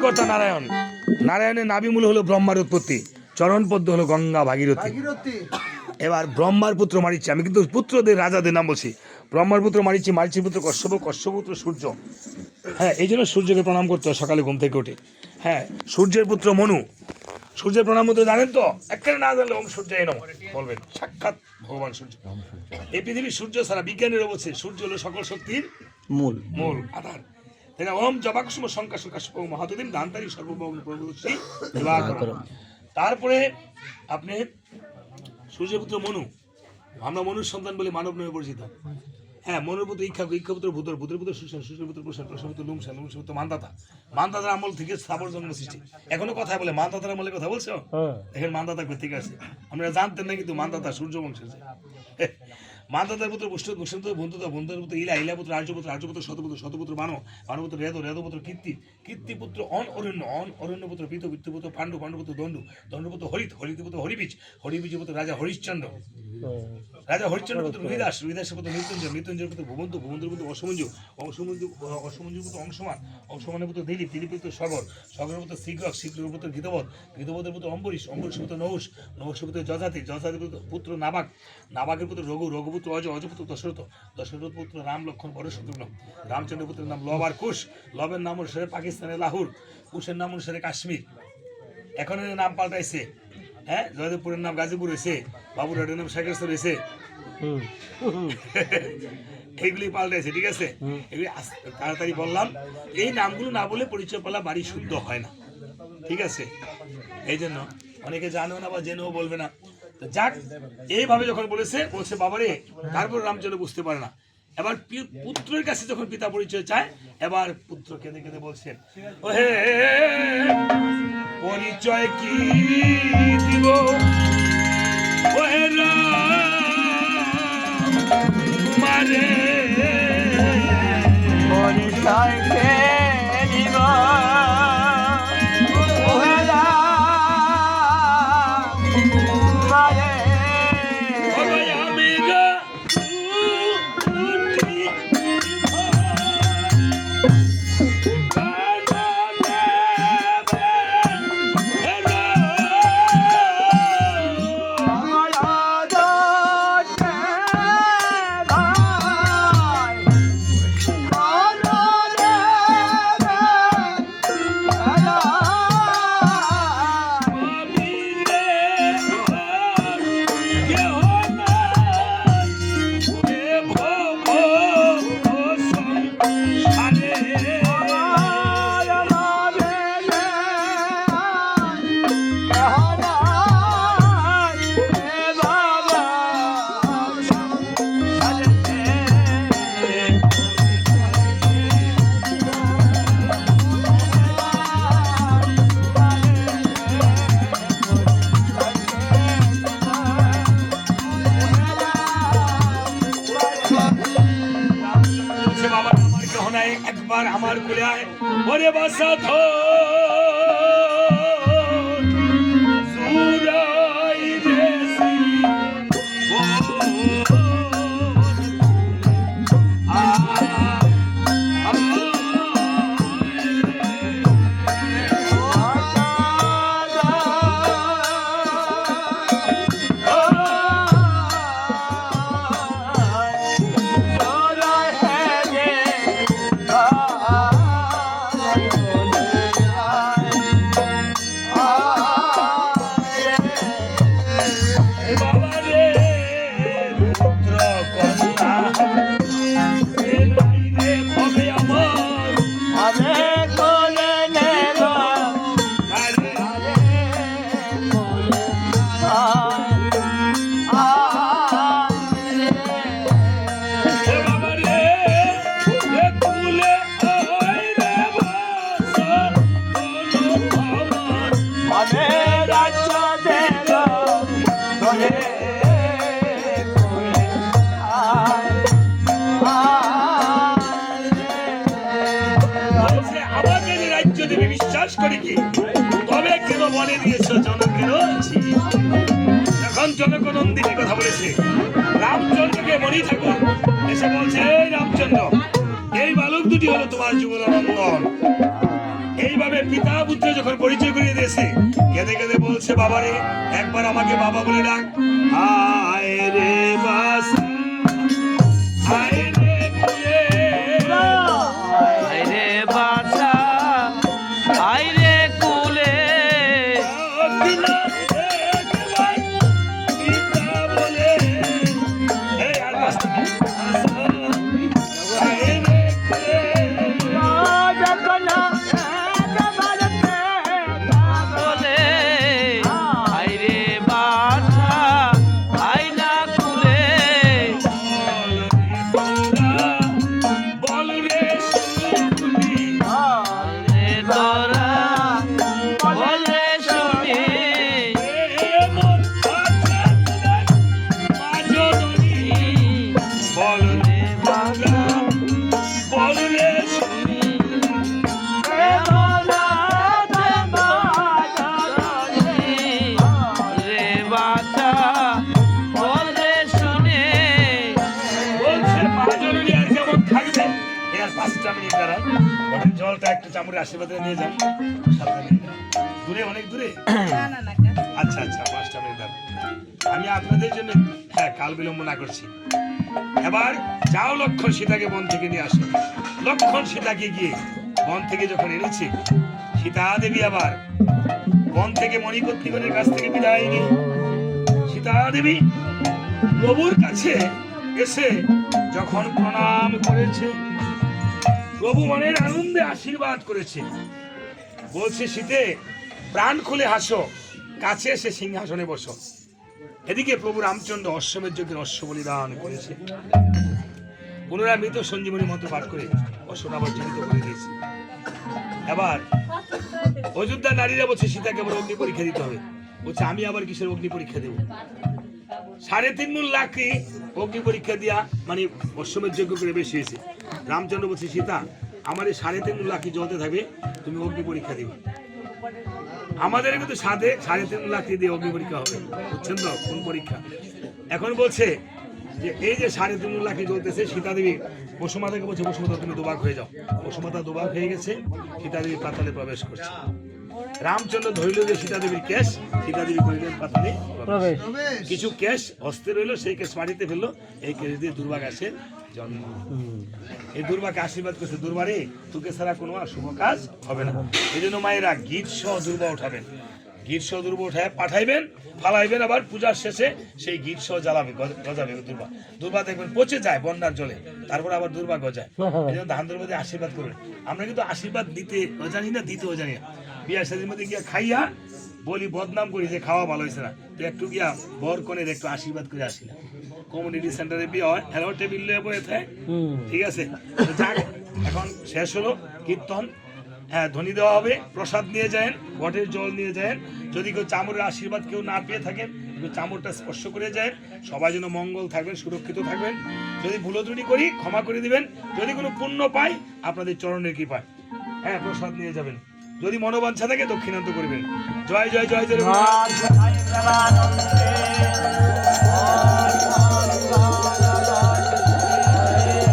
সৃষ্টিকর্তা নারায়ণ? নারায়ণের নাভিমূল হলো ব্রহ্মার উৎপত্তি চরণ পদ্ম হলো গঙ্গা ভাগীরথী। এবার ব্রহ্মার পুত্র মারিচি আমি কিন্তু পুত্রদের রাজাদের নাম বলছি। ব্রহ্মার পুত্র মারিচি মারিচির পুত্র কশ্যপ কশ্যপ পুত্র সূর্য। হ্যাঁ এই জন্য সূর্যকে প্রণাম করতে হয় সকালে ঘুম থেকে উঠে। হ্যাঁ সূর্যের পুত্র মনু। সূর্যের প্রণাম মতো জানেন তো? একখানে না জানলে ওম সূর্য এনম বলবেন। সাক্ষাৎ ভগবান সূর্য। এই পৃথিবীর সূর্য ছাড়া বিজ্ঞানের অবশ্যই সূর্য হলো সকল শক্তির মূল। মূল আধার। ওম জবাকুসুম শঙ্কা শঙ্কা সুপ মহাতদিন দান্তারি সর্বভৌম প্রভুশ্রী তারপরে আপনি সূর্যপুত্র মনু আমরা মনুর সন্তান বলে মানব নামে পরিচিত হ্যাঁ মনুর পুত্র ইক্ষা ইক্ষাপুত্র ভূতর ভূতের পুত্র সুশান সুশান পুত্র প্রসাদ প্রসাদ লুমসান লুমসান পুত্র মান্দাতা মান্দাতার আমল থেকে স্থাবর জন্ম সৃষ্টি। এখনও কথা বলে মান্দাতার আমলে কথা বলছো? দেখেন মান্দাতা ঠিক আছে আমরা জানতেন না কিন্তু মান্দাতা সূর্য বংশের যে। মান্দাতার পুত্র পুষ্ট পুষ্ট বন্ধুতা বন্ধুর পুত্র ইলা ইলা পুত্র আর্যপুত্র আর্যপুত্র শতপুত্র শতপুত্র মানব মানবপুত্র রেদ রেদপুত্র কীর্তি কীর্তিপুত্র অন অরণ্য অন অরণ্যপুত্র পিত পিতপুত্র পাণ্ডু পাণ্ডুপুত্র দণ্ডু দণ্ডপুত্র হরিত হরিতপুত্র হরিবীজ হরিবীজ পুত্র, রাজা হরিশ্চন্দ্র রাজা হরিশ্চন্দ্র পুত্র, রুহিদাস রুহিদাসের পুত্র, মৃত্যুঞ্জয় মৃত্যুঞ্জয় পুত্র ভূমন্ত ভূমন্তের পুত্র অসমঞ্জু অসমঞ্জু অসমঞ্জুর পুত্র, অংশমান, অংশমানের পুত্র, দিলীপ দিলীপ পুত্র সগর সগরের পুত্র, শীঘ্রক শীঘ্রের পুত্র, গীতবধ, গীতবধের পুত্র, অম্বরীশ অম্বরীশের পুত্র নহুষ নহুষের পুত্র যজাতি পুত্র পুত্র, নাবাক, নাবাকের পুত্র, রঘু, রঘুপুত্র অজ অজপুত্র দশরথ। দশরথ পুত্র রাম লক্ষণ বড় শত্রুঘ্ন রামচন্দ্র পুত্রের নাম লব আর কুশ। লবের নাম অনুসারে পাকিস্তানের লাহুর। কুশের নাম অনুসারে কাশ্মীর। এখন এর নাম পাল্টাইছে। হ্যাঁ? জয়দেবপুরের নাম গাজীপুর হয়েছে বাবুরহাটের নাম শেখেশ্বর হয়েছে এইগুলি পাল্টাইছে ঠিক আছে? এগুলি তাড়াতাড়ি বললাম। এই নামগুলো না বলে পরিচয় পালা বাড়ি শুদ্ধ হয় না। ঠিক আছে? এই জন্য অনেকে জানেও না বা জেনেও বলবে না। যাক, এইভাবে যখন বলেছে, বলছে, বাবারে, তারপর রামচন্দ্র বুঝতে পারে না। এবার পুত্রের কাছে যখন পিতা পরিচয় চায়, এবার পুত্র কেঁদে কেঁদে বলছেন ও হে পরিচয় কি দিব? পরিচয় একবার আমার কুলে আয় ওরে বাসা কি? তবে কেন বলে দিয়েছ এখন কথা বলেছে। রামচন্দ্রকে মণি ঠাকুর, এসে বলছে রামচন্দ্র, এই বালক দুটি হলো তোমার যুগল এইভাবে পিতা পুত্র যখন পরিচয় করিয়ে দিয়েছে, কেঁদে কেঁদে বলছে, বাবারে, একবার আমাকে বাবা বলে ডাক। আয় রে বাসা। জলটা আশীর্বাদে নিয়ে যান। দূরে অনেক দূরে। আচ্ছা আচ্ছা পাঁচটা দাঁড়ান আমি আপনাদের জন্য হ্যাঁ কাল বিলম্ব না করছি। এবার যাও লক্ষণ সীতাকে বন থেকে নিয়ে আসো। লক্ষণ সীতাকে গিয়ে বন থেকে যখন এনেছে সীতা দেবী আবার বন থেকে মণিকর্তিগণের কাছ থেকে বিদায় নিয়ে সীতা দেবী প্রভুর কাছে এসে যখন প্রণাম করেছে প্রভু মনের আনন্দে আশীর্বাদ করেছে। বলছে, শীতে প্রাণ খুলে হাসো, কাছে এসে সিংহাসনে বসো। এদিকে প্রভু রামচন্দ্র অশ্বমের যজ্ঞের অশ্ব বলিদান করেছে। পুনরায় মৃত সঞ্জীবনী মন্ত্র পাঠ করে অশ্বটা আবার করে দিয়েছে। এবার অযোধ্যা নারীরা বলছে, সীতাকে আবার অগ্নি পরীক্ষা দিতে হবে। বলছে, আমি আবার কিসের অগ্নি পরীক্ষা দেবো? সাড়ে তিন মূল লাখকে অগ্নি পরীক্ষা দিয়া মানে অশ্বমের যজ্ঞ করে বেশি হয়েছে। রামচন্দ্র বলছে, সীতা, আমার এই সাড়ে তিন লাখ জ্বলতে থাকবে? তুমি অগ্নি পরীক্ষা দিবে। আমাদের কিন্তু সাথে সাড়ে তিন লাখ দিয়ে অগ্নি পরীক্ষা হবে, বুঝছেন তো? কোন পরীক্ষা? এখন বলছে যে, এই যে সাড়ে তিন লাখে জ্বলতেছে সীতা দেবী, বসুমাতাকে বলছে, বসুমাতা, তুমি দুবাক হয়ে যাও। বসুমাতা দুবাক হয়ে গেছে, সীতা দেবী পাতালে প্রবেশ করছে। রামচন্দ্র ধরিল যে সীতা দেবীর কেশ সীতা দেবী করিলেন পাতালে কিছু কেশ হস্তে রইল সেই কেশ মাটিতে ফেলল এই কেশ দিয়ে দুর্বাগ আসে জন্ম। এই দুর্বাকে আশীর্বাদ করছে দুর্বারে তোকে ছাড়া কোনো আর শুভ কাজ হবে না। এই জন্য মায়েরা গীত সহ দুর্বা উঠাবেন। দুর্বা উঠায় পাঠাইবেন ফালাইবেন আবার পূজার শেষে সেই জ্বালাবে গজাবে দুর্বা। দুর্বা দেখবেন পচে যায় বন্যার জলে তারপর আবার দুর্বা গজায়। এই জন্য ধান দুর্বাতে আশীর্বাদ করবেন। আমরা কিন্তু আশীর্বাদ দিতে জানি না দিতেও জানি না। মধ্যে গিয়া খাইয়া বলি বদনাম করি যে খাওয়া ভালো হয়েছে না। তো একটু গিয়া বর কনের একটু আশীর্বাদ করে আসি না। কমিউনিটি সেন্টারে বিয়ে হয় হ্যালো টেবিল লয়ে বয়ে থাকে। ঠিক আছে? যাক এখন শেষ হলো কীর্তন। হ্যাঁ ধ্বনি দেওয়া হবে প্রসাদ নিয়ে যায় ঘটের জল নিয়ে যায় যদি কেউ চামড়ের আশীর্বাদ কেউ না পেয়ে থাকেন চামড়টা স্পর্শ করে যায় সবাই যেন মঙ্গল থাকবেন সুরক্ষিত থাকবেন যদি ভুল ত্রুটি করি ক্ষমা করে দিবেন যদি কোনো পুণ্য পাই আপনাদের চরণের কৃপায় হ্যাঁ প্রসাদ নিয়ে যাবেন যদি মনোবাঞ্ছা থাকে দক্ষিণান্ত করবেন জয় জয় জয় জয়